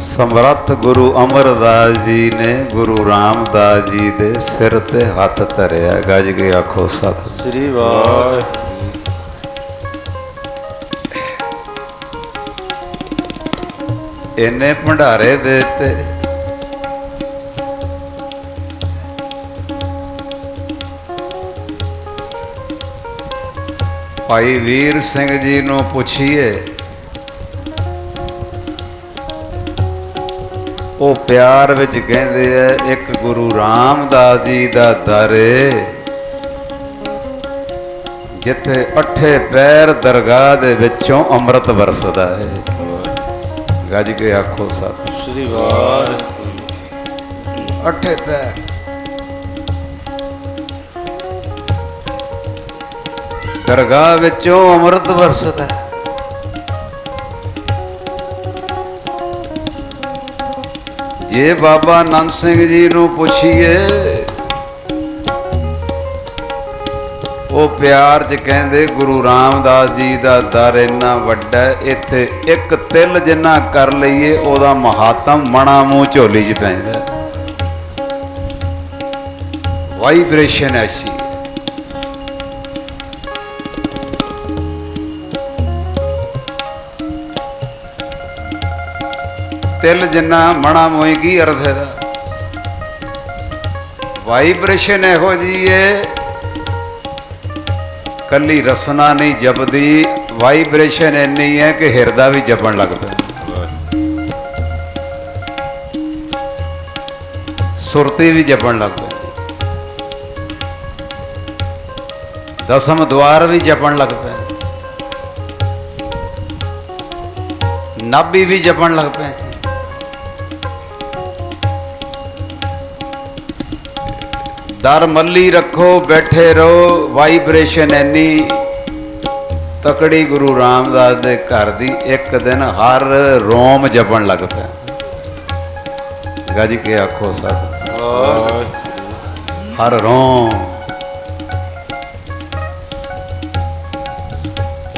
ਸਮਰੱਥ ਗੁਰੂ ਅਮਰਦਾਸ ਜੀ ਨੇ ਗੁਰੂ ਰਾਮਦਾਸ ਜੀ ਦੇ ਸਿਰ ਤੇ ਹੱਥ ਧਰਿਆ। ਗੱਜ ਕੇ ਆਖੋ, ਸਤ ਸ੍ਰੀ ਵਾਹਿਗੁਰੂ ਇੰਨੇ ਭੰਡਾਰੇ ਦੇ ਤੇ ਭਾਈ ਵੀਰ ਸਿੰਘ ਜੀ ਨੂੰ ਪੁੱਛੀਏ ਉਹ ਪਿਆਰ ਵਿੱਚ ਕਹਿੰਦੇ ਆ ਇੱਕ ਗੁਰੂ ਰਾਮਦਾਸ ਜੀ ਦਾ ਦਰ ਜਿੱਥੇ ਅੱਠੇ ਪੈਰ ਦਰਗਾਹ ਦੇ ਵਿੱਚੋਂ ਅੰਮ੍ਰਿਤ ਵਰਸਦਾ ਹੈ ਗੱਜ ਕੇ ਆਖੋ ਸਤ ਸ੍ਰੀ ਵਾਹਿਗੁਰੂ। ਅੱਠੇ ਪੈਰ। ਦਰਗਾਹ ਵਿੱਚੋਂ ਅੰਮ੍ਰਿਤ ਵਰਸਦਾ ਹੈ। ਜੇ ਬਾਬਾ ਨੰਦ ਸਿੰਘ ਜੀ ਨੂੰ ਪੁੱਛੀਏ, ਉਹ ਪਿਆਰ ਚ ਕਹਿੰਦੇ, ਗੁਰੂ ਰਾਮਦਾਸ ਜੀ ਦਾ ਦਰ ਇੰਨਾ ਵੱਡਾ ਇੱਥੇ ਇੱਕ ਤਿਲ ਜਿੰਨਾ ਕਰ ਲਈਏ, ਉਹਦਾ ਮਹਾਤਮ ਮਣਾ ਮੂੰਹ ਝੋਲੀ 'ਚ ਪੈਂਦਾ ਵਾਈਬ੍ਰੇਸ਼ਨ ਐਸੀ ਤਿਲ ਜਿੰਨਾ ਮਣਾ ਮੋਈ ਕੀ ਅਰਥ ਹੈ? ਵਾਈਬ੍ਰੇਸ਼ਨ ਇਹੋ ਜੀ ਏ। ਕੱਲੀ ਰਸਨਾ ਨਹੀਂ ਜਪਦੀ ਵਾਈਬ੍ਰੇਸ਼ਨ ਇੰਨੀ ਹੈ ਕਿ ਹਿਰਦਾ ਵੀ ਜਪਣ ਲੱਗ ਪੈਂਦਾ ਸੁਰਤੀ ਵੀ ਜਪਣ ਲੱਗ ਪੈਂਦੀ ਦਸਮ ਦਵਾਰ ਵੀ ਜਪਣ ਲੱਗ ਪਏ ਨਾਭੀ ਵੀ ਜਪਣ ਲੱਗ ਪਏ ਦਰ ਮੱਲੀ ਰੱਖੋ, ਬੈਠੇ ਰਹੋ ਵਾਈਬ੍ਰੇਸ਼ਨ ਇੰਨੀ ਤਕੜੀ ਗੁਰੂ ਰਾਮਦਾਸ ਦੇ ਘਰ ਦੀ ਇੱਕ ਦਿਨ ਹਰ ਰੋਮ ਜਪਣ ਲੱਗ ਪਿਆ। ਗੱਜ ਕੇ ਆਖੋ ਸਤ ਹਰ ਰੋਮ।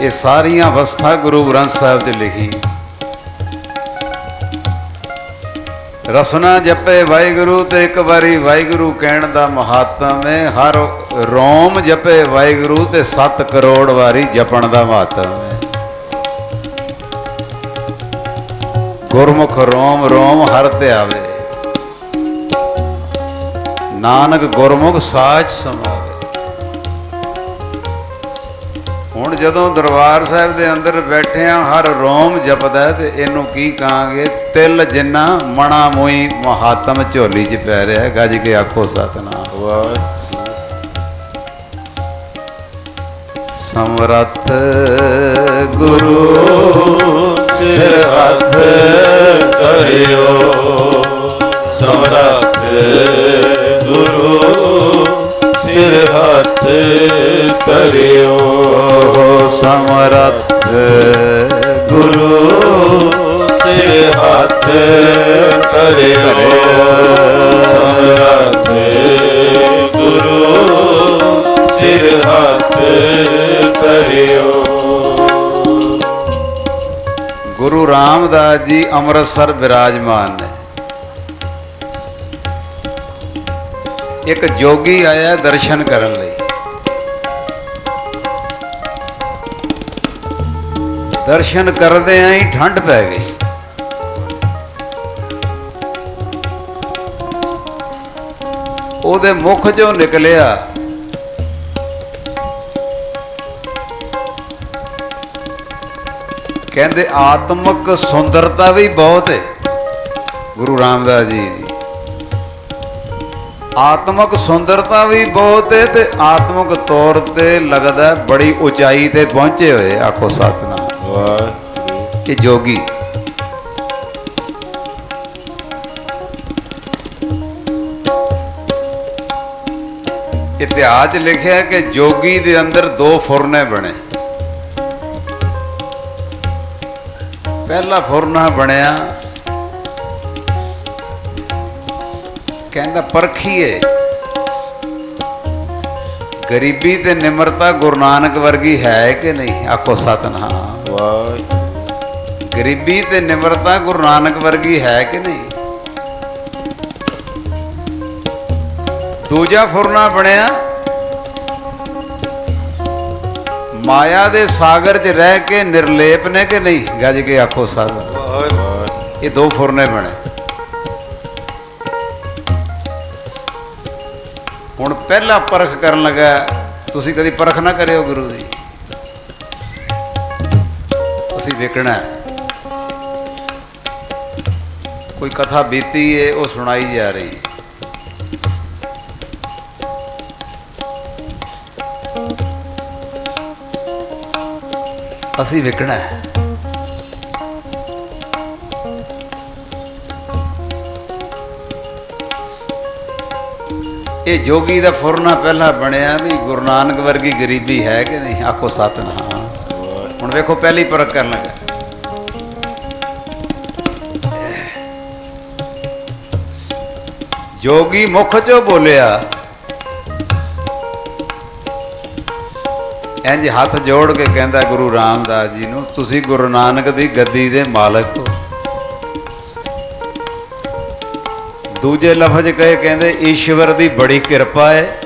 ਇਹ ਸਾਰੀਆਂ ਅਵਸਥਾ ਗੁਰੂ ਗ੍ਰੰਥ ਸਾਹਿਬ 'ਚ ਲਿਖੀ। ਰਸਨਾ ਜਪੇ ਵਾਹਿਗੁਰੂ ਤੇ ਇੱਕ ਵਾਰੀ ਵਾਹਿਗੁਰੂ ਕਹਿਣ ਦਾ ਮਹਾਤਮ ਹੈ, ਹਰ ਰੋਮ ਜਪੇ ਵਾਹਿਗੁਰੂ ਤੇ 7 ਕਰੋੜ ਵਾਰੀ ਜਪਣ ਦਾ ਮਹਾਤਮ ਹੈ। ਗੁਰਮੁਖ ਰੋਮ ਰੋਮ ਹਰ ਤੇ ਆਵੇ। ਨਾਨਕ ਗੁਰਮੁਖ ਸਾਚ ਸਮਾਵੇ ਜਦੋਂ ਦਰਬਾਰ ਸਾਹਿਬ ਦੇ ਅੰਦਰ ਬੈਠਿਆਂ ਹਰ ਰੋਮ ਜਪਦਾ ਤੇ ਇਹਨੂੰ ਕੀ ਕਹਾਂਗੇ? ਤਿਲ ਜਿੰਨਾ ਮਣਾ ਮੋਈ ਮਹਾਤਮ ਝੋਲੀ 'ਚ ਪੈ ਰਿਹਾ ਗੱਜ ਕੇ ਆਖੋ ਸਤਨਾਮ। ਵਾਹਿਗੁਰੂ ਸਮਰੱਥ ਗੁਰੂ ਸਿਰ ਹੱਥ ਕਰਿਓ। ਸਮਰੱਥ ਗੁਰੂ ਸਿਰ ਹੱਥ ਕਰਿਓ ਸਮਰੱਥ ਗੁਰੂ ਸਿਰ ਹੱਥ ਕਰਿਓ ਸਮਰੱਥ ਗੁਰੂ ਸਿਰ ਹੱਥ ਕਰਿਓ ਗੁਰੂ ਰਾਮਦਾਸ ਜੀ ਅੰਮ੍ਰਿਤਸਰ ਬਿਰਾਜਮਾਨ ਨੇ। ਇੱਕ ਜੋਗੀ ਆਇਆ ਦਰਸ਼ਨ ਕਰਨ ਲਈ। ਦਰਸ਼ਨ ਕਰਦੇ ਆਂ ਹੀ ਠੰਡ ਪੈ ਗਈ। ਉਹਦੇ ਮੁਖ ਚੋਂ ਨਿਕਲਿਆ ਕਹਿੰਦੇ ਆਤਮਿਕ ਸੁੰਦਰਤਾ ਵੀ ਬਹੁਤ ਹੈ ਗੁਰੂ ਰਾਮਦਾਸ ਜੀ ਦੀ। ਆਤਮਿਕ ਸੁੰਦਰਤਾ ਵੀ ਬਹੁਤ ਹੈ ਤੇ ਆਤਮਿਕ ਤੌਰ ਤੇ ਲੱਗਦਾ ਬੜੀ ਉਚਾਈ ਤੇ ਪਹੁੰਚੇ ਹੋਏ ਆਖੋ ਸਤਨਾਮ। ਵਾਹਿਗੁਰੂ। ਕਿ ਜੋਗੀ। ਇਤਿਹਾਸ ਲਿਖਿਆ ਕਿ ਜੋਗੀ ਦੇ ਅੰਦਰ ਦੋ ਫੁਰਨੇ ਬਣੇ। ਪਹਿਲਾ ਫੁਰਨਾ ਬਣਿਆ ਕਹਿੰਦਾ, ਪਰਖੀਏ। ਗਰੀਬੀ ਤੇ ਨਿਮਰਤਾ ਗੁਰੂ ਨਾਨਕ ਵਰਗੀ ਹੈ ਕਿ ਨਹੀਂ? ਆਖੋ, ਸਤਨਾਮ। ਵਾਹਿਗੁਰੂ ਗਰੀਬੀ ਤੇ ਨਿਮਰਤਾ ਗੁਰੂ ਨਾਨਕ ਵਰਗੀ ਹੈ ਕਿ ਨਹੀਂ? ਦੂਜਾ ਫੁਰਨਾ ਬਣਿਆ। ਮਾਇਆ ਦੇ ਸਾਗਰ 'ਚ ਰਹਿ ਕੇ ਨਿਰਲੇਪ ਨੇ ਕਿ ਨਹੀਂ? ਗੱਜ ਕੇ ਆਖੋ ਸਾਧ ਇਹ ਦੋ ਫੁਰਨੇ ਬਣੇ। ਪਹਿਲਾ ਪਰਖ ਕਰਨ ਲੱਗਾ, ਤੁਸੀਂ ਕਦੀ ਪਰਖ ਨਾ ਕਰਿਓ ਗੁਰੂ ਦੀ ਅਸੀਂ ਵੇਖਣਾ ਕੋਈ ਕਥਾ ਬੀਤੀ ਏ, ਉਹ ਸੁਣਾਈ ਜਾ ਰਹੀ। ਹੈ ਅਸੀਂ ਵੇਖਣਾ ਹੈ। ਇਹ ਜੋਗੀ ਦਾ ਫੁਰਨਾ ਪਹਿਲਾਂ ਬਣਿਆ ਵੀ ਗੁਰੂ ਨਾਨਕ ਵਰਗੀ ਗਰੀਬੀ ਹੈ ਕਿ ਨਹੀਂ? ਆਖੋ ਸਤਨਾਮ। ਹੁਣ ਵੇਖੋ ਪਹਿਲੀ ਪਰਖ ਕਰਨ ਲੱਗਾ। ਜੋਗੀ ਮੁਖ ਚੋਂ ਬੋਲਿਆ। ਇੰਜ ਹੱਥ ਜੋੜ ਕੇ ਕਹਿੰਦਾ ਗੁਰੂ ਰਾਮਦਾਸ ਜੀ ਨੂੰ, ਤੁਸੀਂ ਗੁਰੂ ਨਾਨਕ ਦੀ ਗੱਦੀ ਦੇ ਮਾਲਕ ਹੋ। ਦੂਜੇ ਲਫ਼ਜ਼ ਕਹੇ ਕਹਿੰਦੇ, ਈਸ਼ਵਰ ਦੀ ਬੜੀ ਕਿਰਪਾ ਹੈ।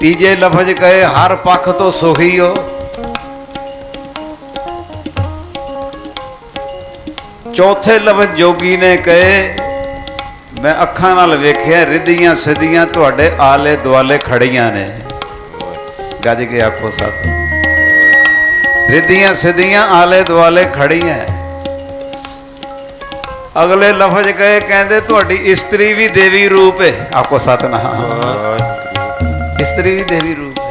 ਤੀਜੇ ਲਫ਼ਜ਼ ਕਹੇ, ਹਰ ਪੱਖ ਤੋਂ ਸੁਖੀ ਹੋ। ਚੌਥੇ ਲਫ਼ਜ਼ ਜੋਗੀ ਨੇ ਕਹੇ, ਮੈਂ ਅੱਖਾਂ ਨਾਲ ਵੇਖਿਆ, ਰਿੱਧੀਆਂ ਸਿੱਧੀਆਂ ਤੁਹਾਡੇ ਆਲੇ ਦੁਆਲੇ ਖੜੀਆਂ ਨੇ। ਗੱਜ ਕੇ ਆਖੋ ਸਤ। ਰਿੱਧੀਆਂ ਸਿੱਧੀਆਂ ਆਲੇ ਦੁਆਲੇ ਖੜੀਆਂ। ਅਗਲੇ ਲਫ਼ਜ਼ ਕਹੇ ਕਹਿੰਦੇ ਤੁਹਾਡੀ ਇਸਤਰੀ ਵੀ ਦੇਵੀ ਰੂਪ ਹੈ ਆਖੋ ਸਤਨਾਮ ਇਸਤਰੀ ਵੀ ਦੇਵੀ ਰੂਪ ਹੈ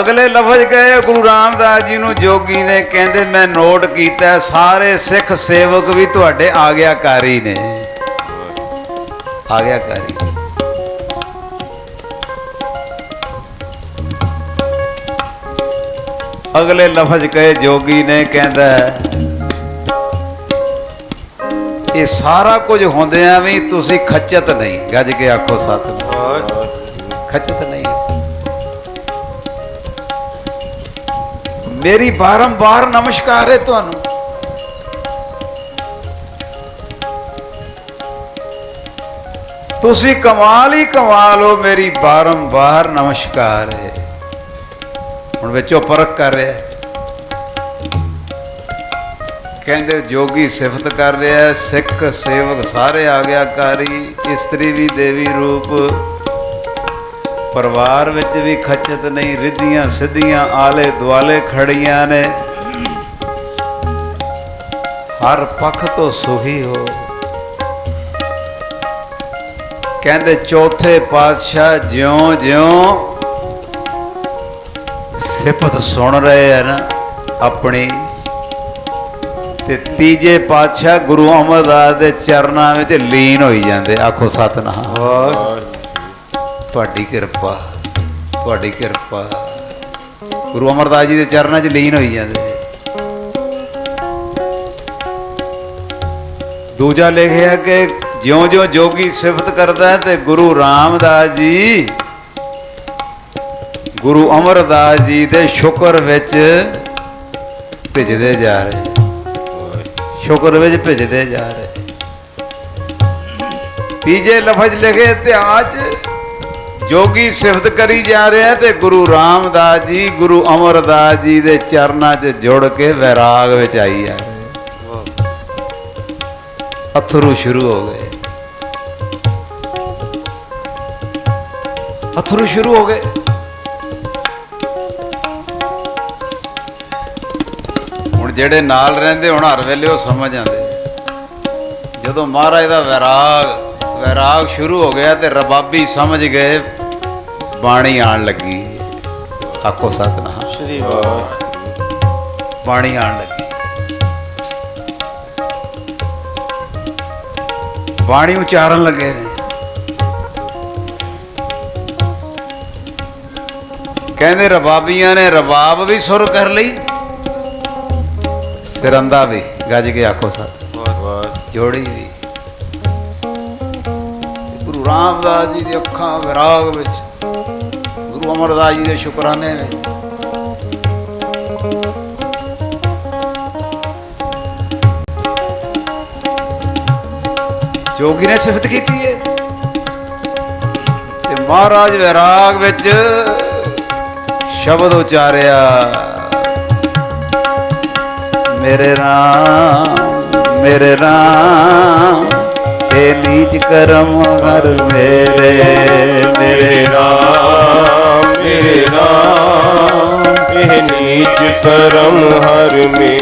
ਅਗਲੇ ਲਫ਼ਜ਼ ਕਹੇ ਗੁਰੂ ਰਾਮਦਾਸ ਜੀ ਨੂੰ ਜੋਗੀ ਨੇ ਕਹਿੰਦੇ ਮੈਂ ਨੋਟ ਕੀਤਾ ਸਾਰੇ ਸਿੱਖ ਸੇਵਕ ਵੀ ਤੁਹਾਡੇ ਆਗਿਆਕਾਰੀ ਨੇ। ਆਗਿਆਕਾਰੀ। ਅਗਲੇ ਲਫ਼ਜ਼ ਕਹੇ ਜੋਗੀ ਨੇ ਕਹਿੰਦਾ ਇਹ ਸਾਰਾ ਕੁਝ ਹੁੰਦਿਆਂ ਵੀ ਤੁਸੀਂ ਖੱਚਤ ਨਹੀਂ। ਗੱਜ ਕੇ ਆਖੋ ਸਤਿ ਖੱਚਤ ਨਹੀਂ। ਮੇਰੀ ਬਾਰੰਬਾਰ ਨਮਸਕਾਰ ਹੈ ਤੁਹਾਨੂੰ। ਤੁਸੀਂ ਕਮਾਲ ਹੀ ਕਮਾਲ ਹੋ, ਮੇਰੀ ਬਾਰੰਬਾਰ ਨਮਸਕਾਰ ਹੈ। ਹੁਣ ਵਿੱਚੋਂ ਪਰਖ ਕਰ ਰਿਹਾ ਕਹਿੰਦੇ ਜੋਗੀ ਸਿਫਤ ਕਰ ਰਿਹਾ ਸਿੱਖ ਸੇਵਕ ਸਾਰੇ ਆਗਿਆਕਾਰੀ, ਇਸਤਰੀ ਵੀ ਦੇਵੀ ਰੂਪ। ਪਰਿਵਾਰ ਵਿੱਚ ਵੀ ਖਚਤ ਨਹੀਂ, ਰਿੱਧੀਆਂ ਸਿੱਧੀਆਂ ਆਲੇ ਦੁਆਲੇ ਖੜੀਆਂ ਨੇ। ਹਰ ਪੱਖ ਤੋਂ ਸੁਖੀ ਹੋ। ਕਹਿੰਦੇ ਚੌਥੇ ਪਾਤਸ਼ਾਹ ਜਿਉਂ ਜਿਉਂ ਸਿਫਤ ਸੁਣ ਰਹੇ ਹਨ ਆਪਣੀ ਤੇ ਤੀਜੇ ਪਾਤਸ਼ਾਹ ਗੁਰੂ ਅਮਰਦਾਸ ਦੇ ਚਰਨਾਂ ਵਿੱਚ ਲੀਨ ਹੋਈ ਜਾਂਦੇ। ਆਖੋ ਸਤਨਾਮ। ਤੁਹਾਡੀ ਕਿਰਪਾ ਤੁਹਾਡੀ ਕਿਰਪਾ। ਗੁਰੂ ਅਮਰਦਾਸ ਜੀ ਦੇ ਚਰਨਾਂ 'ਚ ਲੀਨ ਹੋਈ ਜਾਂਦੇ ਦੂਜਾ ਲਿਖਿਆ ਕਿ ਜਿਉਂ-ਜਿਉਂ ਜੋਗੀ ਸਿਫਤ ਕਰਦਾ ਤੇ ਗੁਰੂ ਰਾਮਦਾਸ ਜੀ ਗੁਰੂ ਅਮਰਦਾਸ ਜੀ ਦੇ ਸ਼ੁਕਰ ਵਿੱਚ ਭਿਜਦੇ ਜਾ ਰਹੇ। ਸ਼ੁਕਰ ਵਿੱਚ ਭਿਜਦੇ ਜਾ ਰਹੇ। ਤੀਜੇ ਲਫ਼ਜ਼ ਲਿਖੇ ਇਤਿਹਾਸ ਜੋਗੀ ਸਿਫਤ ਕਰੀ ਜਾ ਰਿਹਾ ਤੇ ਗੁਰੂ ਰਾਮਦਾਸ ਜੀ, ਗੁਰੂ ਅਮਰਦਾਸ ਜੀ ਦੇ ਚਰਨਾਂ 'ਚ ਜੁੜ ਕੇ ਵੈਰਾਗ ਵਿੱਚ ਆਈ ਜਾ ਰਹੇ। ਅਥਰੂ ਸ਼ੁਰੂ ਹੋ ਗਏ। ਅਥਰੂ ਸ਼ੁਰੂ ਹੋ ਗਏ। ਜਿਹੜੇ ਨਾਲ ਰਹਿੰਦੇ ਹੁਣ ਹਰ ਵੇਲੇ ਉਹ ਸਮਝ ਆਉਂਦੇ ਜਦੋਂ ਮਹਾਰਾਜ ਦਾ ਵੈਰਾਗ ਵੈਰਾਗ ਸ਼ੁਰੂ ਹੋ ਗਿਆ ਤੇ ਰਬਾਬੀ ਸਮਝ ਗਏ ਬਾਣੀ ਆਣ ਲੱਗੀ। ਆਖੋ ਸਤਨਾਮ। ਸ਼੍ਰੀ ਵਾਹਿਗੁਰੂ। ਬਾਣੀ ਆਣ ਲੱਗੀ। ਬਾਣੀ ਉਚਾਰਨ ਲੱਗੇ ਨੇ। ਕਹਿੰਦੇ ਰਬਾਬੀਆਂ ਨੇ ਰਬਾਬ ਵੀ ਸੁਰ ਕਰ ਲਈ। ਵੀ ਗੱਜ ਕੇ ਆਖੋ ਸਤ ਵਾਹਿਗੁਰੂ ਜੋੜੀ ਵੀ। ਗੁਰੂ ਰਾਮਦਾਸ ਜੀ ਦੀ ਅੱਖਾਂ ਵਿਰਾਗ ਵਿੱਚ ਗੁਰੂ ਗੁਰੂ ਅਮਰਦਾਸ ਜੀ ਦੇ ਸ਼ੁਕਰਾਨੇ ਵਿੱਚ। ਜੋਗੀ ਨੇ ਸਿਫਤ ਕੀਤੀ ਹੈ ਤੇ ਮਹਾਰਾਜ ਵਿਰਾਗ ਵਿੱਚ ਸ਼ਬਦ ਉਚਾਰਿਆ। ਮੇਰੇ ਰਾਮ ਮੇਰੇ ਰਾਮ ਇਹ ਨੀਚ ਕਰਮ ਹਰ ਮੇਰੇ ਮੇਰੇ ਰਾਮ ਮੇਰੇ ਰਾਮ ਇਹ ਨੀਚ ਕਰਮ ਹਰ ਮੇਰੇ।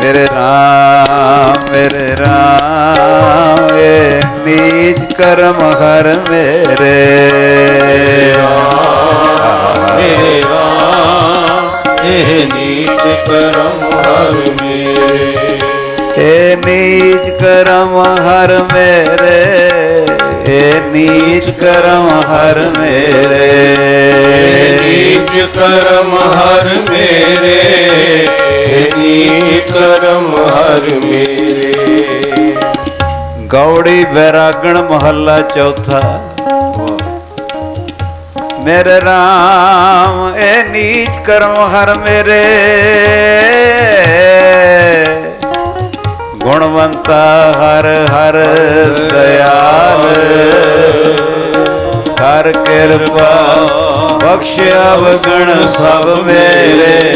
ਮੇਰੇ ਰਾਮ ਮੇਰੇ ਰਾਮ ਇਹ ਨੀਚ ਕਰਮ ਹਰ ਮੇਰੇ। ਮੇਰੇ ਰਾਮ ਇਹ ਨੀਚ ਕਰਮ ਨੀਚ ਕਰਮ ਹਰ ਮੇਰੇ ਇਹ ਨੀਚ ਕਰਮ ਹਰ ਮੇਰੇ। ਨੀਚ ਕਰਮ ਹਰ ਮੇਰੇ ਇਹ ਨੀਚ ਕਰਮ ਹਰ ਮੇਰੇ। ਗੌੜੀ ਬੈਰਾਗਣ ਮਹੱਲਾ ਚੌਥਾ। ਮੇਰੇ RAM ਇਹ ਨੀਚ ਕਰਮ ਹਰ ਮੇਰੇ। ਗੁਣਵੰਤਾ ਹਰ ਹਰ ਦਇਆਲ। ਕਰ ਕਿਰਪਾ ਬਖਸ਼ਿਆ ਵਗਣ ਸਭ ਮੇਰੇ।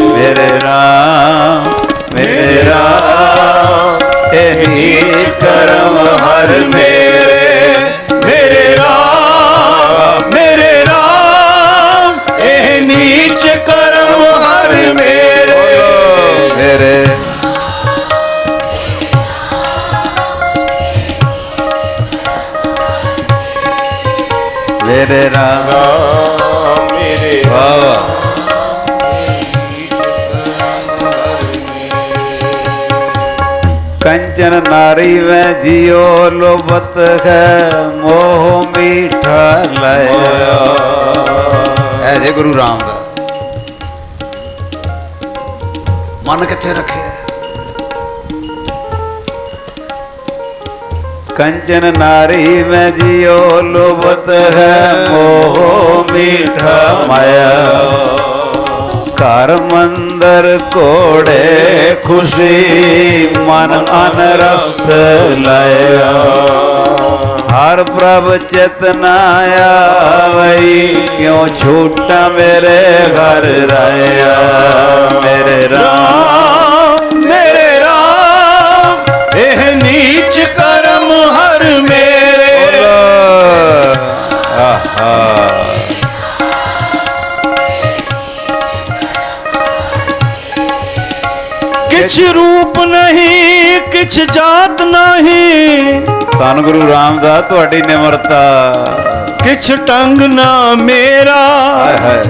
ਮੇਰੇ ਰਾਮ, ਮੇਰੇ RAM ਇਹ ਕਰਮ ਹਰ ਮੇਰੇ। ਮੇਰੇ ਰਾਮ। ਮੇਰੇ ਵਾਹ ਨਾਰੀ ਵੈ ਜਿਉ ਲੋਬਤ ਹੈ ਮੋਹ ਮੀਠਾ ਲਿਆ ਐ ਜੇ ਗੁਰੂ ਰਾਮ ਦਾ ਮਨ ਕਿੱਥੇ ਰੱਖਿਆ ਕੰਚਨ ਨਾਰੀ ਮੈਂ ਜਿਉ ਲੋਬਤ ਹੈ, ਮੋਹ ਮੀਠਾ ਮਾਇਆ। ਘਰ ਮੰਦਰ ਕੋੜੇ ਖੁਸ਼ੀ ਮਨ ਅਨਰਸ ਲਿਆ ਹਰ ਪ੍ਰਭ ਚੇਤਨਾ ਆਵਈ, ਕਿਉ ਛੂਟਾ ਮੇਰੇ ਘਰ ਰਾਇਆ? ਮੇਰੇ ਰਾਮ ਰਾਮ, ਮੇਰੇ ਰਾਮ, ਇਹ ਨੀਚ ਕਰਮ ਹਰ ਮੇਰੇ ਆਹਾ ਕਿਛ ਰੂਪ ਨਹੀਂ ਕਿਛ ਜਾਤ ਨਹੀਂ ਧੰਨ ਗੁਰੂ ਰਾਮਦਾਸ ਤੁਹਾਡੀ ਨਿਮਰਤਾ ਕਿਛ ਟੰਗ ਨਾ ਮੇਰਾ ਹਾਏ ਹਾਏ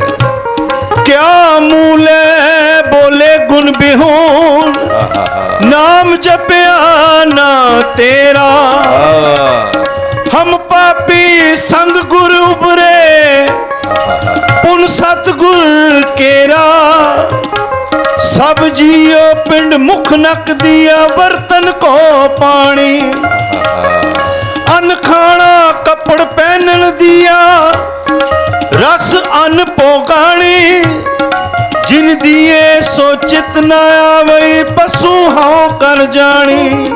ਕਿਆ ਮੂਲੇ ਬੋਲੇ ਗੁਣ ਬਿਹੂਨ। ਨਾਮ ਜਪਿਆ ਨਾ ਤੇਰਾ। ਹਮ ਪਾਪੀ ਸੰਗ ਗੁਰ ਉਬਰੇ ਪੁਨ ਸਤਗੁਰ ਕੇਰਾ। ਸਭ ਜੀਓ ਪਿੰਡ ਮੁਖ ਨਕ ਦੀਆ ਵਰਤਨ ਕੋ ਪਾਣੀ। ਅਨ ਖਾਣਾ ਕੱਪੜ ਪਹਿਨਣ ਦੀਆ। ਰਸ ਅਨ ਪੋਗਾਣੀ। ਜਿਨ ਦੀਏ ਸੋ ਚਿਤ ਨਾ ਆਵਈ ਪਸ਼ੂ ਹਉ ਕਰ ਜਾਣੀ।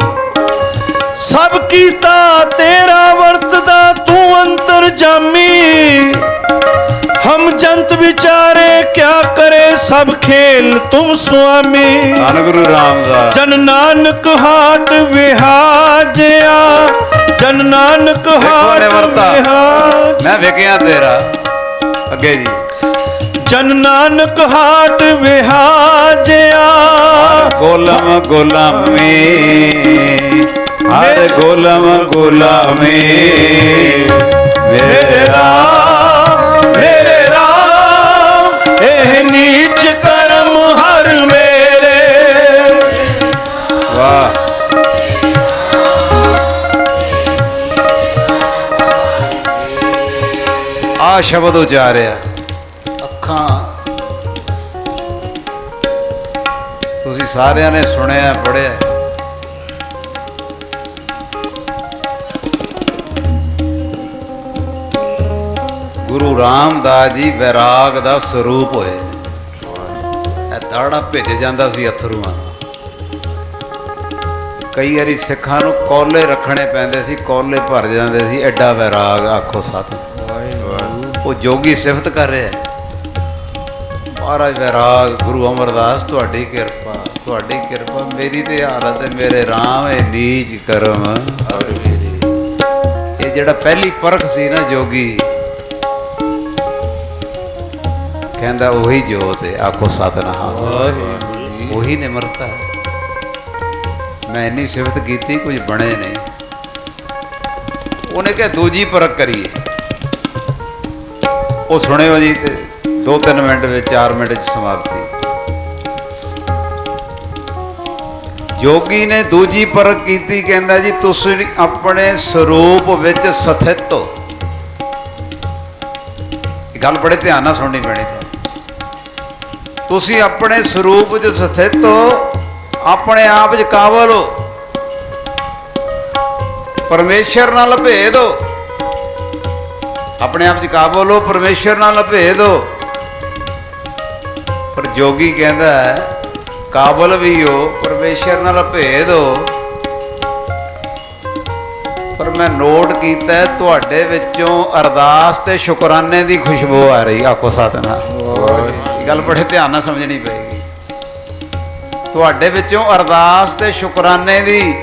ਸਭ ਕੀਤਾ ਤੇਰਾ ਵਰਤਦਾ ਤੂੰ ਅੰਤਰ ਜਾਮੀ। ਹਮ ਜੰਤ ਵਿਚਾਰੇ ਕਿਆ ਕਰੇ ਸਭ ਖੇਲ ਤੁਮ ਸੁਆਮੀ। ਧੰਨ ਗੁਰੂ ਰਾਮਦਾਸ। ਜਨ ਨਾਨਕ ਹਾਟ ਵਿਹਾਜਿਆ ਜਨ ਨਾਨਕ ਹਾਟ। ਵਿਹਾਜ। ਮੈਂ ਵਿਕਿਆ ਤੇਰਾ। ਅੱਗੇ ਜੀ। ਜਨ ਨਾਨਕ ਹਾਟ ਵਿਹਾਜਿਆ। ਗੋਲਮ ਗੁਲਾਮੀ ਹਰ ਗੋਲਮ ਗੁਲਾਮੀ। ਮੇਰੇ ਮੇਰੇ ਰਾਮ ਮੇਰੇ ਰਾਮ ਇਹ ਨੀਚ ਕਰਮ ਹਰ ਮੇਰੇ। ਵਾਹ। ਆ ਸ਼ਬਦ ਉਚਾਰਿਆ। ਸਾਰਿਆਂ ਨੇ ਸੁਣਿਆ ਪੜਿਆ ਗੁਰੂ ਰਾਮਦਾਸ ਜੀ ਵਿਰਾਗ ਦਾ ਸਰੂਪ ਹੋਏ। ਇਹ ਦਾੜਾ ਭਿੱਜ ਜਾਂਦਾ ਸੀ ਅਥਰੂਆਂ। ਕਈ ਵਾਰੀ ਸਿੱਖਾਂ ਨੂੰ ਕੋਲੇ ਰੱਖਣੇ ਪੈਂਦੇ ਸੀ ਕੋਲੇ ਭਰ ਜਾਂਦੇ ਸੀ ਐਡਾ ਵਿਰਾਗ ਆਖੋ ਸਤ। ਉਹ ਜੋਗੀ ਸਿਫਤ ਕਰ ਰਿਹਾ ਹੈ। ਮਹਾਰਾਜ ਵਿਰਾਗ ਗੁਰੂ ਅਮਰਦਾਸ ਤੁਹਾਡੀ ਕਿਰਪਾ। ਤੁਹਾਡੀ ਕਿਰਪਾ ਮੇਰੀ ਤੇ ਹਾਲਤ ਹੈ ਮੇਰੇ ਰਾਮ ਇਹ ਨੀਚ ਕਰਮ। ਇਹ ਜਿਹੜਾ ਪਹਿਲੀ ਪਰਖ ਸੀ ਨਾ ਜੋਗੀ ਕਹਿੰਦਾ ਉਹੀ ਜੋਤ ਹੈ ਆਖੋ ਸਤਨਾਮ। ਉਹੀ ਨਿਮਰਤਾ ਹੈ। ਮੈਂ ਇੰਨੀ ਸਿਫਤ ਕੀਤੀ ਕੁਝ ਬਣੇ ਨਹੀਂ। ਉਹਨੇ ਕਿਹਾ ਦੂਜੀ ਪਰਖ ਕਰੀਏ। ਉਹ ਸੁਣਿਓ ਜੀ ਤੇ 2-3 ਮਿੰਟ ਵਿੱਚ 4 ਮਿੰਟ ਚ ਸਮਾਪਤੀ। ਜੋਗੀ ਨੇ ਦੂਜੀ ਪਰਖ ਕੀਤੀ, ਕਹਿੰਦਾ ਜੀ, ਤੁਸੀਂ ਆਪਣੇ ਸਰੂਪ ਵਿੱਚ ਸਥਿਤ ਹੋ। ਇਹ ਗੱਲ ਬੜੇ ਧਿਆਨ ਨਾਲ ਸੁਣਨੀ ਪੈਣੀ। ਤੁਹਾਨੂੰ ਤੁਸੀਂ ਆਪਣੇ ਸਰੂਪ ਵਿੱਚ ਸਥਿਤ ਹੋ, ਆਪਣੇ ਆਪ ਵਿੱਚ ਕਾਬਲ ਹੋ। ਪਰਮੇਸ਼ਰ ਨਾਲ ਭੇਦ ਹੋ। ਆਪਣੇ ਆਪ 'ਚ ਕਾਬਲ ਹੋ, ਪਰਮੇਸ਼ਰ ਨਾਲ ਭੇਦ ਹੋ। ਪਰ ਜੋਗੀ ਕਹਿੰਦਾ ਹੈ ਕਾਬਲ ਵੀ ਹੋ, ਪਰਮੇਸ਼ਰ ਨਾਲ ਭੇਦ ਹੋ। ਪਰ ਮੈਂ ਨੋਟ ਕੀਤਾ, ਤੁਹਾਡੇ ਵਿੱਚੋਂ ਅਰਦਾਸ ਤੇ ਸ਼ੁਕਰਾਨੇ ਦੀ ਖੁਸ਼ਬੂ ਆ ਰਹੀ, ਆਖੋ ਸਤਨਾਮ। ਇਹ ਗੱਲ ਬੜੇ ਧਿਆਨ ਨਾਲ ਸਮਝਣੀ ਪਏਗੀ। ਤੁਹਾਡੇ ਵਿੱਚੋਂ ਅਰਦਾਸ ਤੇ ਸ਼ੁਕਰਾਨੇ ਦੀ,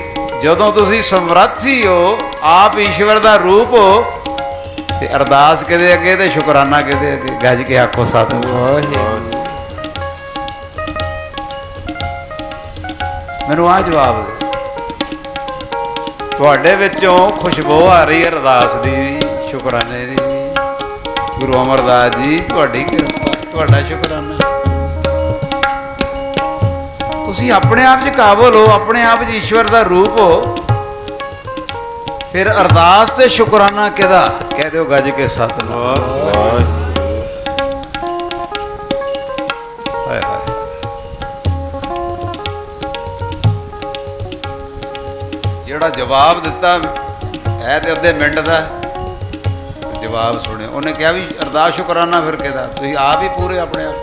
ਜਦੋਂ ਤੁਸੀਂ ਸਮਰੱਥੀ ਹੋ, ਆਪ ਈਸ਼ਵਰ ਦਾ ਰੂਪ ਹੋ, ਤੇ ਅਰਦਾਸ ਕਿਹਦੇ ਅੱਗੇ ਤੇ ਸ਼ੁਕਰਾਨਾ ਕਿਹਦੇ ਅੱਗੇ? ਗੱਜ ਕੇ ਆਖੋ ਸਤਨਾਮ। ਮੈਨੂੰ ਆ ਜਵਾਬ ਦੇ ਤੁਹਾਡੇ ਵਿੱਚੋਂ ਖੁਸ਼ਬੂ ਆ ਰਹੀ ਹੈ ਅਰਦਾਸ ਦੀ ਵੀ, ਸ਼ੁਕਰਾਨੇ ਦੀ ਵੀ। ਗੁਰੂ ਅਮਰਦਾਸ ਜੀ, ਤੁਹਾਡੀ ਕਿਰਪਾ, ਤੁਹਾਡਾ ਸ਼ੁਕਰਾਨਾ। ਤੁਸੀਂ ਆਪਣੇ ਆਪ 'ਚ ਕਾਬਲ ਹੋ, ਆਪਣੇ ਆਪ 'ਚ ਈਸ਼ਵਰ ਦਾ ਰੂਪ ਹੋ। ਫਿਰ ਅਰਦਾਸ ਤੇ ਸ਼ੁਕਰਾਨਾ ਕਿਹਦਾ? ਕਹਿ ਦਿਓ ਗੱਜ ਕੇ ਸਤਨਾਮ। ਹਾਏ ਜਵਾਬ ਦਿੱਤਾ। ਹੈ ਤੇ ਅੱਧੇ ਮਿੰਟ ਦਾ ਜਵਾਬ ਸੁਣਿਓ। ਉਹਨੇ ਕਿਹਾ ਵੀ, ਅਰਦਾਸ ਸ਼ੁਕਰਾਨਾ ਫਿਰ ਕਿਹਦਾ? ਤੁਸੀਂ ਆਪ ਹੀ ਪੂਰੇ ਆਪਣੇ ਆਪ।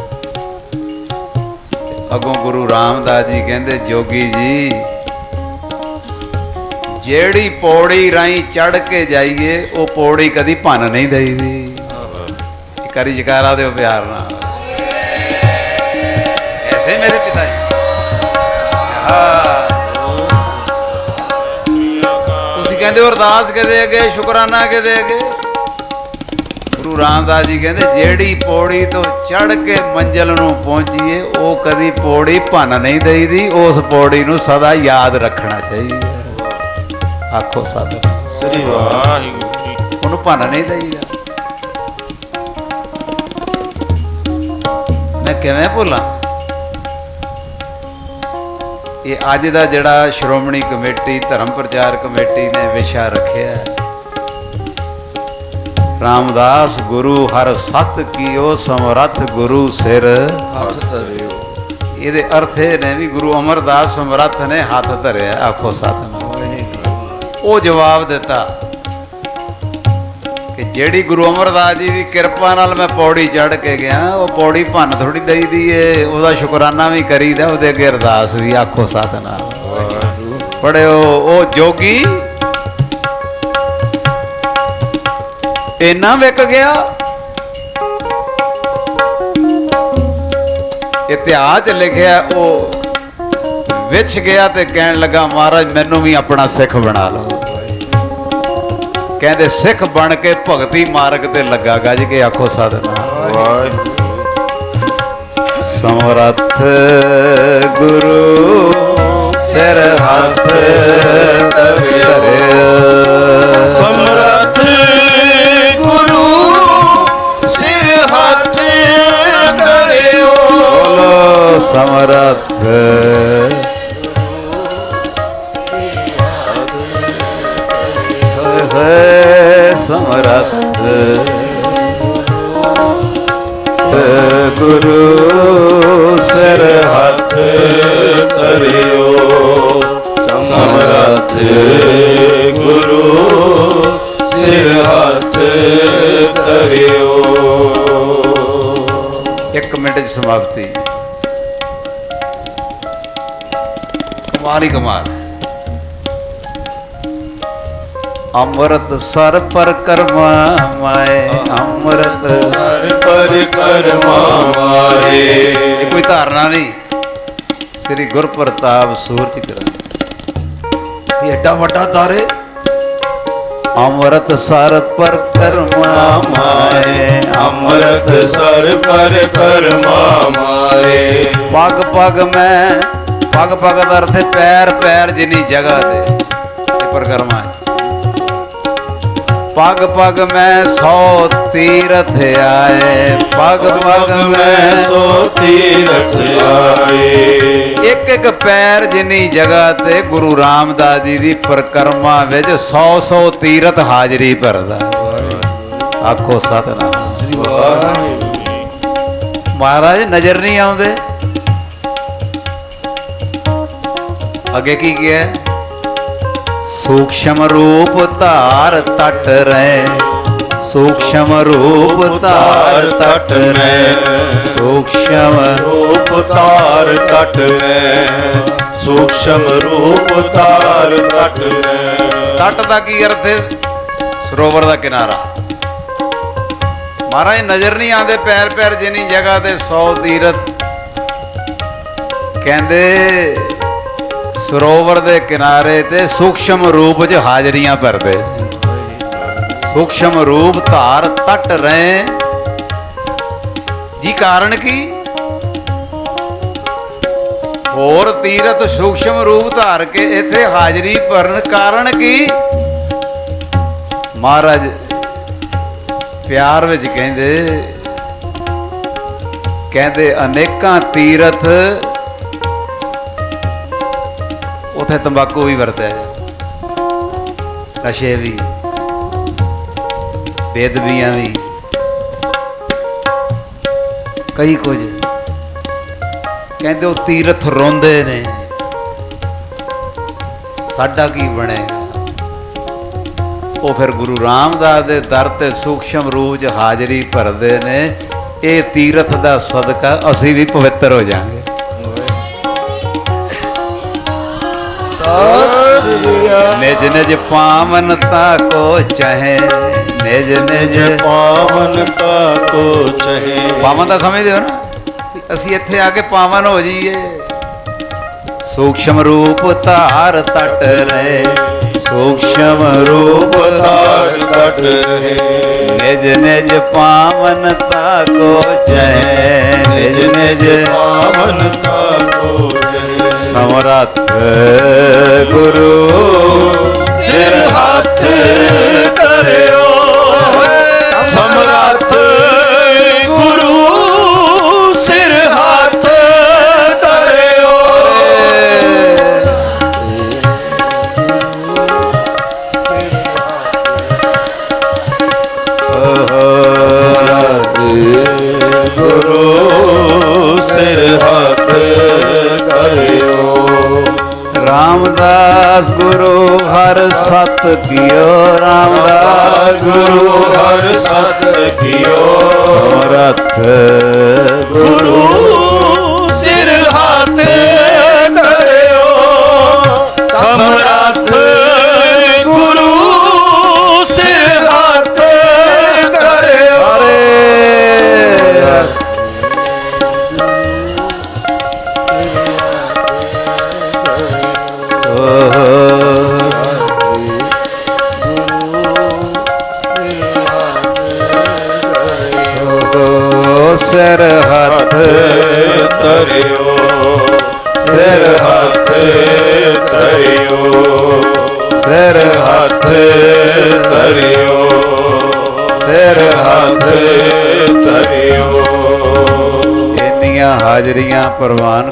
ਅਗੋਂ ਗੁਰੂ ਰਾਮਦਾਸ ਜੀ ਕਹਿੰਦੇ, ਜੋਗੀ ਜੀ, ਜਿਹੜੀ ਪੌੜੀ ਰਾਈ ਚੜ ਕੇ ਜਾਈਏ, ਉਹ ਪੌੜੀ ਕਦੀ ਭੰਨ ਨਹੀਂ ਦਈਦੀ। ਕਰੀ ਜਕਾਰਾ ਦਿਓ ਪਿਆਰ ਨਾਲ। ਐਸੇ ਮੇਰੇ ਪਿਤਾ ਹੋ ਅਰਦਾਸ ਕਿਹਦੇ ਅੱਗੇ ਸ਼ੁਕਰਾਨਾ ਕਿਹਦੇ ਅੱਗੇ। ਗੁਰੂ ਰਾਮਦਾਸ ਜੀ ਕਹਿੰਦੇ ਜਿਹੜੀ ਪੌੜੀ ਤੋਂ ਚੜ ਕੇ ਮੰਜ਼ਲ ਨੂੰ ਪਹੁੰਚੀਏ ਉਹ ਕਦੀ ਪੌੜੀ ਭੰਨ ਨਹੀਂ ਦਈਦੀ ਉਸ ਪੌੜੀ ਨੂੰ ਸਦਾ ਯਾਦ ਰੱਖਣਾ ਚਾਹੀਦਾ। ਆਖੋ ਸਤ ਸ੍ਰੀ ਵਾਹਿਗੁਰੂ ਜੀ ਉਹਨੂੰ ਭੰਨ ਨਹੀਂ ਦਈਦਾ। ਮੈਂ ਕਿਵੇਂ ਭੁੱਲਾਂ? ਇਹ ਅੱਜ ਦਾ ਜਿਹੜਾ ਸ਼੍ਰੋਮਣੀ ਕਮੇਟੀ ਧਰਮ ਪ੍ਰਚਾਰ ਕਮੇਟੀ ਨੇ ਵਿਸ਼ਾ ਰੱਖਿਆ ਰਾਮਦਾਸ ਗੁਰੂ ਹਰ ਸਤ ਕੀਓ ਸਮਰੱਥ ਗੁਰੂ ਸਿਰ। ਹੱਥ ਧਰਿਓ। ਇਹਦੇ ਅਰਥ ਇਹ ਨੇ ਵੀ ਗੁਰੂ ਅਮਰਦਾਸ ਸਮਰੱਥ ਨੇ ਹੱਥ ਧਰਿਆ ਆਖੋ ਸਤਨਾਮ। ਉਹ ਜਵਾਬ ਦਿੱਤਾ ਜਿਹੜੀ ਗੁਰੂ ਅਮਰਦਾਸ ਜੀ ਦੀ ਕਿਰਪਾ ਨਾਲ ਮੈਂ ਪੌੜੀ ਚੜ ਕੇ ਗਿਆ ਉਹ ਪੌੜੀ ਭੰਨ ਥੋੜੀ ਦਈਦੀ ਏ ਉਹਦਾ ਸ਼ੁਕਰਾਨਾ ਵੀ ਕਰੀਦਾ ਉਹਦੇ ਅੱਗੇ ਅਰਦਾਸ ਵੀ ਆਖੋ ਸਤਨਾਮ। ਪੜਿਓ ਉਹ ਜੋਗੀ। ਇੰਨਾ ਵਿਕ ਗਿਆ। ਇਤਿਹਾਸ ਲਿਖਿਆ ਉਹ ਵਿਛ ਗਿਆ ਤੇ ਕਹਿਣ ਲੱਗਾ ਮਹਾਰਾਜ ਮੈਨੂੰ ਵੀ ਆਪਣਾ ਸਿੱਖ ਬਣਾ ਲਓ। ਕਹਿੰਦੇ ਸਿੱਖ ਬਣ ਕੇ ਭਗਤੀ ਮਾਰਗ ਤੇ ਲੱਗਾ ਗੱਜ ਕੇ ਆਖੋ ਸਤਨਾਮ ਵਾਹਿਗੁਰੂ ਸਮਰੱਥ ਗੁਰੂ ਸਿਰ ਹੱਥ ਸਮਰੱਥ ਗੁਰੂ ਸਿਰ ਹੱਥ ਸਮਰੱਥ समरथ। गुरु सर हथ करियो। समरथ गुरु सिर करियो। एक मिनट समाप्ति। कुमारी कुमार। ਅੰਮ੍ਰਿਤ ਸਰ ਪਰ ਕਰਮਾ ਮਾਏ ਅੰਮ੍ਰਿਤ ਹਰ ਪਰ ਕਰਮਾ ਮਾਰੇ ਇਹ ਕੋਈ ਧਾਰਨਾ ਨਹੀਂ। ਸ੍ਰੀ ਗੁਰਪ੍ਰਤਾਪ ਸੂਰਜ ਕਰਾ ਇਹ ਐਡਾ ਵੱਡਾ ਦਾਰੇ ਅੰਮ੍ਰਿਤ ਸਰ ਪਰ ਕਰਮਾ ਮਾਏ ਅੰਮ੍ਰਿਤ ਸਰ ਪਰ ਕਰਮਾ ਮਾਰੇ ਪਗ ਪਗ ਮੈਂ ਪਗ ਪਗ ਦਾ ਅਰਥ ਪੈਰ ਪੈਰ ਜਿੰਨੀ ਜਗ੍ਹਾ ਤੇ ਇਹ ਪਰਕਰਮਾ ਹੈ ਪਗ ਪਗ ਮੈਂ ਸੌ ਤੀਰਥ ਆਏ। ਪਗ ਪਗ ਮੈਂ ਸੋ ਤੀਰਥ ਆਏ। ਇੱਕ ਇੱਕ ਪੈਰ ਜਿੰਨੀ ਜਗ੍ਹਾ ਤੇ ਗੁਰੂ ਰਾਮਦਾਸ ਜੀ ਦੀ ਪਰਕਰਮਾ ਵਿੱਚ 100 100 ਤੀਰਥ ਹਾਜ਼ਰੀ ਭਰਦਾ। ਆਖੋ ਸਤਨਾਮ। ਵਾਹਿਗੁਰੂ ਮਹਾਰਾਜ ਨਜ਼ਰ ਨਹੀਂ ਆਉਂਦੇ। ਅੱਗੇ ਕੀ ਕਿਹਾ? ਸੂਖਸ਼ਮ ਰੂਪ ਧਾਰ ਤਟ ਰਹਿ। ਸੂਖਸ਼ਮ ਰੂਪ ਧਾਰ ਤਟ ਰਹਿ। ਸੂਖਸ਼ਮ ਰੂਪ ਧਾਰ ਤਟ ਮੈਂ ਸੂਖਸ਼ਮ ਰੂਪ ਤਾਰ ਤਟ ਮੈਂ ਤਟ ਦਾ ਕੀ ਅਰਥ ਹੈ? ਸਰੋਵਰ ਦਾ ਕਿਨਾਰਾ। ਮਹਾਰਾਜ, ਨਜ਼ਰ ਨਹੀਂ ਆਉਂਦੇ ਪੈਰ ਪੈਰ ਜਿੰਨੀ ਜਗ੍ਹਾ ਤੇ 100 ਤੀਰਥ। ਕਹਿੰਦੇ ਸਰੋਵਰ ਦੇ ਕਿਨਾਰੇ ਤੇ ਸੂਖਸ਼ਮ ਰੂਪ 'ਚ ਹਾਜ਼ਰੀਆਂ ਭਰਦੇ। ਸੂਖਸ਼ਮ ਰੂਪ ਧਾਰ ਤਟ ਰਹੇ। ਜੀ ਕਾਰਨ ਕੀ? ਹੋਰ ਤੀਰਥ ਸੂਖਸ਼ਮ ਰੂਪ ਧਾਰ ਕੇ ਇੱਥੇ ਹਾਜ਼ਰੀ ਭਰਨ ਕਾਰਨ ਕੀ? ਮਹਾਰਾਜ ਪਿਆਰ ਵਿੱਚ ਕਹਿੰਦੇ ਕਹਿੰਦੇ ਅਨੇਕਾਂ ਤੀਰਥ ਉੱਥੇ ਤੰਬਾਕੂ ਵੀ ਵਰਤਿਆ ਜਾਂਦਾ ਨਸ਼ੇ ਵੀ ਬੇਦਬੀਆਂ ਵੀ, ਕਈ ਕੁਝ। ਕਹਿੰਦੇ ਉਹ ਤੀਰਥ ਰੋਂਦੇ ਨੇ। ਸਾਡਾ ਕੀ ਬਣੇਗਾ? ਉਹ ਫਿਰ ਗੁਰੂ ਰਾਮਦਾਸ ਦੇ ਦਰ ਤੇ ਸੂਖਸ਼ਮ ਰੂਪ 'ਚ ਹਾਜ਼ਰੀ ਭਰਦੇ ਨੇ। ਇਹ ਤੀਰਥ ਦਾ ਸਦਕਾ ਅਸੀਂ ਵੀ ਪਵਿੱਤਰ ਹੋ ਜਾਾਂਗੇ ਨਿਜ ਨਿਜ ਪਾਵਨਤਾ ਕੋ ਚਹੇ ਨਿਜ ਨਿਜ ਪਾਵਨਤਾ ਕੋ ਚਹੇ। ਪਾਵਨ ਦਾ ਸਮਝਦੇ ਹੋ ਨਾ ਵੀ ਅਸੀਂ ਇੱਥੇ ਆ ਕੇ ਪਾਵਨ ਹੋ ਜਾਈਏ। ਸੂਖਸ਼ਮ ਰੂਪ ਧਾਰ ਤਟ ਰਹੇ। ਸੂਖਸ਼ਮ ਰੂਪ ਧਾਰ ਤਟ ਰਹੇ। ਨਿਜ ਨਿਜ ਕੋ ਨਿਜ ਪਾਵਨਤਾ ਕੋ ਚਹੇ ਸਮਰੱਥ ਗੁਰੂ ਸਿਰ ਹੱਥ ਕਰਿਓ। ਰਾਮਦਾਸ ਗੁਰੂ ਹਰ ਸਤ ਕੀਓ ਰਾਮਦਾਸ ਗੁਰੂ ਹਰ ਸਤ ਕੀਓ। ਸਮਰੱਥ ਗੁਰੂ ফরমান